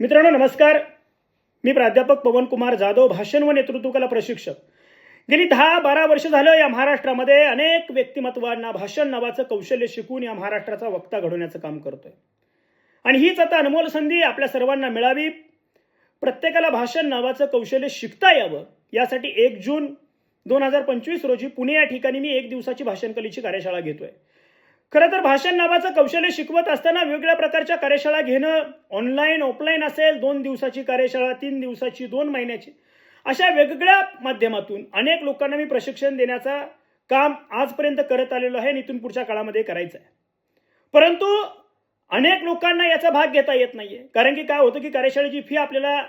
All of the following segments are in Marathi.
मित्रांनो नमस्कार. मी प्राध्यापक पवन कुमार जाधव भाषण व नेतृत्व कला प्रशिक्षक. गेली दहा बारा वर्ष झालं या महाराष्ट्रामध्ये अनेक व्यक्तिमत्वांना भाषण नावाचं कौशल्य शिकून या महाराष्ट्राचा वक्ता घडवण्याचं काम करतोय. आणि हीच आता अनमोल संधी आपल्या सर्वांना मिळावी. प्रत्येकाला भाषण नावाचं कौशल्य शिकता यावं यासाठी एक जून दोन हजार पंचवीस रोजी पुणे या ठिकाणी मी एक दिवसाची भाषण कलेची कार्यशाळा घेतोय. खरं तर भाषण नावाचं कौशल्य शिकवत असताना वेगवेगळ्या प्रकारच्या कार्यशाळा घेणं ऑनलाईन ऑफलाईन असेल दोन दिवसाची कार्यशाळा तीन दिवसाची दोन महिन्याची. अशा वेगवेगळ्या माध्यमातून अनेक लोकांना मी प्रशिक्षण देण्याचा काम आजपर्यंत करत आलेलो आहे आणि इथून पुढच्या काळामध्ये करायचं आहे परंतु अनेक लोकांना याचा भाग घेता येत नाहीये. कारण की काय होतं की कार्यशाळेची फी आपल्याला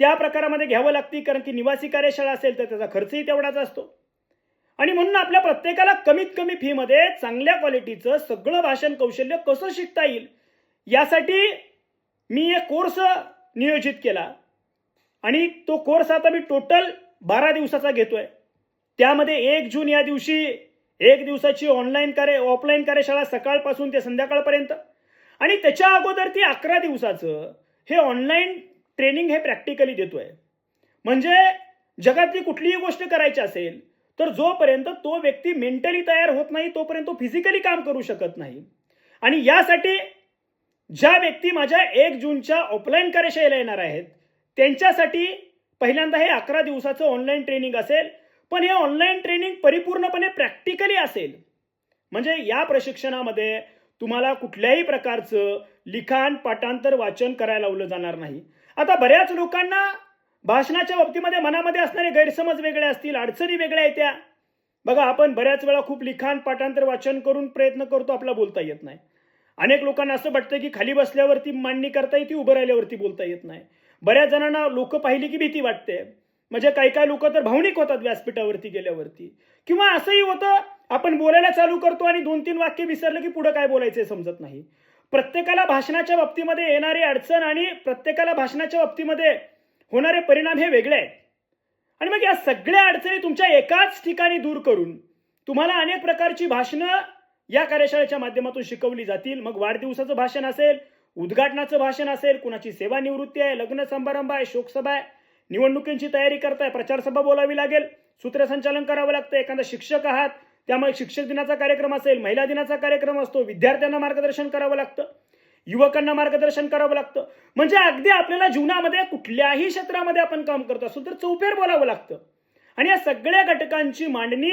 त्या प्रकारामध्ये घ्यावं लागते कारण की निवासी कार्यशाळा असेल तर त्याचा खर्चही तेवढाच असतो. आणि म्हणून आपल्या प्रत्येकाला कमीत कमी फीमध्ये चांगल्या क्वालिटीचं सगळं भाषण कौशल्य कसं शिकता येईल यासाठी मी एक कोर्स नियोजित केला. आणि तो कोर्स आता मी टोटल बारा दिवसाचा घेतोय. त्यामध्ये एक जून या दिवशी एक दिवसाची ऑनलाईन कार्य ऑफलाईन कार्यशाळा सकाळपासून ते संध्याकाळपर्यंत. आणि त्याच्या अगोदर ती अकरा दिवसाचं हे ऑनलाईन ट्रेनिंग हे प्रॅक्टिकली देतोय. म्हणजे जगातली कुठलीही गोष्ट करायची असेल तर जोपर्यंत तो व्यक्ती मेंटली तयार होत नाही तोपर्यंत तो फिजिकली काम करू शकत नाही. आणि यासाठी ज्या व्यक्ती माझ्या एक जूनच्या ऑफलाईन कार्यशाळेला येणार आहेत त्यांच्यासाठी पहिल्यांदा हे अकरा दिवसाचं ऑनलाईन ट्रेनिंग असेल पण हे ऑनलाईन ट्रेनिंग परिपूर्णपणे प्रॅक्टिकली असेल. म्हणजे या प्रशिक्षणामध्ये तुम्हाला कुठल्याही प्रकारचं लिखाण पाठांतर वाचन करायला लावलं जाणार नाही. आता बऱ्याच लोकांना भाषणाच्या बाबतीमध्ये मनामध्ये असणारे गैरसमज वेगळे असतील अडचणी वेगळ्या येत्या. बघा आपण बऱ्याच वेळा खूप लिखाण पाठांतर वाचन करून प्रयत्न करतो आपला बोलता येत नाही. अनेक लोकांना असं वाटतं की खाली बसल्यावरती मांडणी करता येते उभं राहिल्यावरती बोलता येत नाही. बऱ्याच जणांना लोक पाहिली की भीती वाटते. म्हणजे काही काही लोक तर भावनिक होतात व्यासपीठावरती गेल्यावरती. किंवा असंही होतं आपण बोलायला चालू करतो आणि दोन तीन वाक्य विसरलं की पुढं काय बोलायचं समजत नाही. प्रत्येकाला भाषणाच्या बाबतीमध्ये येणारी अडचण आणि प्रत्येकाला भाषणाच्या बाबतीमध्ये होणारे परिणाम हे वेगळे आहेत. आणि मग या सगळ्या अडचणी तुमच्या एकाच ठिकाणी दूर करून तुम्हाला अनेक प्रकारची भाषणं या कार्यशाळेच्या माध्यमातून शिकवली जातील. मग वाढदिवसाचं भाषण असेल उद्घाटनाचं भाषण असेल कुणाची सेवानिवृत्ती आहे लग्न समारंभ आहे शोकसभा आहे निवडणुकींची तयारी करताय प्रचारसभा बोलावी लागेल सूत्रसंचालन करावं लागतं एखादा शिक्षक आहात त्यामुळे शिक्षक दिनाचा कार्यक्रम असेल महिला दिनाचा कार्यक्रम असतो विद्यार्थ्यांना मार्गदर्शन करावं लागतं. युवकांना मार्गदर्शन करावं लागतं. म्हणजे अगदी आपल्याला जीवनामध्ये कुठल्याही क्षेत्रामध्ये आपण काम करत असू तर चौफेर बोलावं लागतं. आणि या सगळ्या घटकांची मांडणी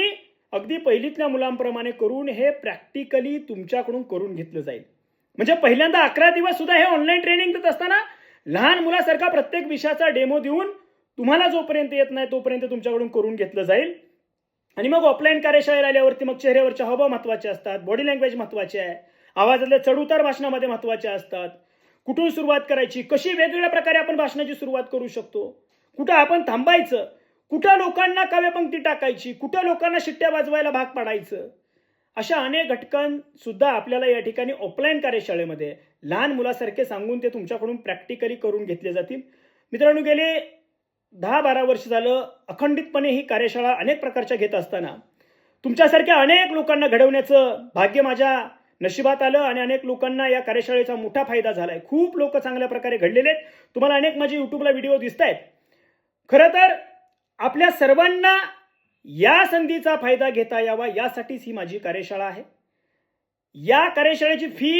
अगदी पहिलीतल्या मुलांप्रमाणे करून हे प्रॅक्टिकली तुमच्याकडून करून घेतलं जाईल. म्हणजे पहिल्यांदा अकरा दिवस सुद्धा हे ऑनलाईन ट्रेनिंग देत असताना लहान मुलासारखा प्रत्येक विषयाचा डेमो देऊन तुम्हाला जोपर्यंत येत नाही तोपर्यंत तुमच्याकडून करून घेतलं जाईल. आणि मग ऑफलाईन कार्यशाळेला आल्यावरती मग चेहऱ्यावरच्या हावभाव महत्त्वाचे असतात बॉडी लँग्वेज महत्वाची आहे. आवाजातल्या चढउतार भाषणामध्ये महत्त्वाच्या असतात. कुठून सुरुवात करायची? कशी वेगवेगळ्या प्रकारे आपण भाषणाची सुरुवात करू शकतो? कुठं आपण थांबायचं? कुठं लोकांना काव्यपंक्ती टाकायची? कुठं लोकांना शिट्ट्या वाजवायला भाग पाडायचं? अशा अनेक घटकां सुद्धा आपल्याला या ठिकाणी ऑफलाईन कार्यशाळेमध्ये लहान मुलासारखे सांगून ते तुमच्याकडून प्रॅक्टिकली करून घेतले जातील. मित्रांनो गेले दहा बारा वर्ष झालं अखंडितपणे ही कार्यशाळा अनेक प्रकारच्या घेत असताना तुमच्यासारख्या अनेक लोकांना घडवण्याचं भाग्य माझ्या नशिबात आलं आणि अनेक लोकांना या कार्यशाळेचा मोठा फायदा झालाय. खूप लोक चांगल्या प्रकारे घडलेले आहेत. तुम्हाला अनेक माझे युट्यूबला व्हिडिओ दिसत आहेत खरं तर आपल्या सर्वांना या संधीचा फायदा घेता यावा यासाठीच ही माझी कार्यशाळा आहे. या कार्यशाळेची फी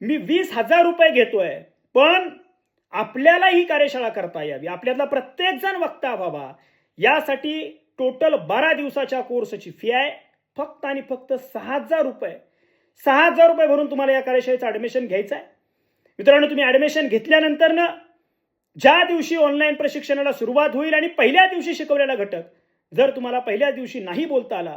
मी वीस हजार रुपये घेतोय. पण आपल्याला ही कार्यशाळा करता यावी. आपल्यातला प्रत्येक जण वक्ता व्हावा. यासाठी टोटल बारा दिवसाच्या कोर्सची फी आहे. फक्त आणि फक्त सहा हजार रुपये. सहा हजार रुपये भरून तुम्हाला या कार्यशाळेचं ॲडमिशन घ्यायचं आहे. मित्रांनो तुम्ही ऍडमिशन घेतल्यानंतर ना ज्या दिवशी ऑनलाईन प्रशिक्षणाला सुरुवात होईल आणि पहिल्या दिवशी शिकवलेला घटक जर तुम्हाला पहिल्या दिवशी नाही बोलता आला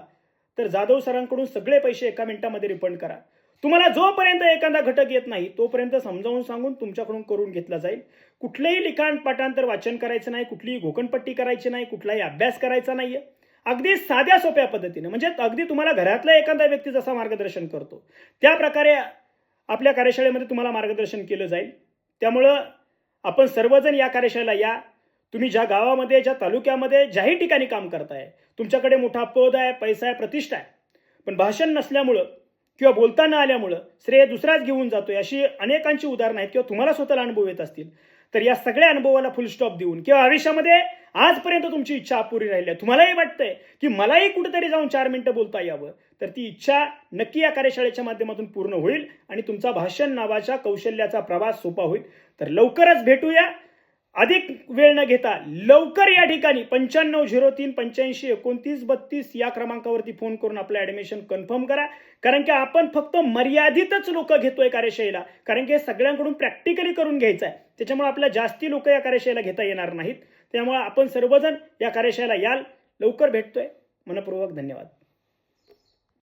तर जाधव सरांकडून सगळे पैसे एका मिनिटामध्ये रिफंड करा. तुम्हाला जोपर्यंत एखादा घटक येत नाही तोपर्यंत समजावून सांगून तुमच्याकडून करून घेतला जाईल. कुठलंही लिखाण पाठांतर वाचन करायचं नाही कुठलीही घोकणपट्टी करायची नाही कुठलाही अभ्यास करायचा नाहीये. अगदी साध्या सोप्या पद्धतीने. म्हणजे अगदी तुम्हाला घरातला एखादा व्यक्ती जसा मार्गदर्शन करतो. त्या प्रकारे आपल्या कार्यशाळेमध्ये तुम्हाला मार्गदर्शन केलं जाईल. त्यामुळं आपण सर्वजण या कार्यशाळेला या. तुम्ही ज्या गावामध्ये ज्या तालुक्यामध्ये ज्याही ठिकाणी काम करताय तुमच्याकडे मोठा पद आहे पैसा आहे प्रतिष्ठा आहे. पण भाषण नसल्यामुळं किंवा बोलता न आल्यामुळं श्रेय दुसराच घेऊन जातोय अशी अनेकांची उदाहरणं आहेत किंवा तुम्हाला स्वतःला अनुभव येत असतील. तर या सगळ्या अनुभवाला फुल स्टॉप देऊन किंवा आयुष्यामध्ये आजपर्यंत तुमची इच्छा अपुरी राहिली आहे. तुम्हालाही वाटतंय की मलाही कुठेतरी जाऊन चार मिनिटं बोलता यावं. तर ती इच्छा नक्की या कार्यशाळेच्या माध्यमातून पूर्ण होईल आणि तुमचा भाषण नावाच्या कौशल्याचा प्रवास सोपा होईल. तर लवकरच भेटूया. अधिक वेळ न घेता लवकर या ठिकाणी पंच्याण्णव झिरो तीन पंच्याऐंशी एकोणतीस बत्तीस या क्रमांकावरती फोन करून आपलं ॲडमिशन कन्फर्म करा. कारण की आपण फक्त मर्यादितच लोक घेतोय कार्यशाळेला. कारण की हे सगळ्यांकडून प्रॅक्टिकली करून घ्यायचं आहे त्याच्यामुळे आपल्याला जास्ती लोक या कार्यशाळेला घेता येणार नाहीत. त्यामुळे आपण सर्वजण या कार्यशाळेला याल. लवकर भेटतोय. मनपूर्वक धन्यवाद.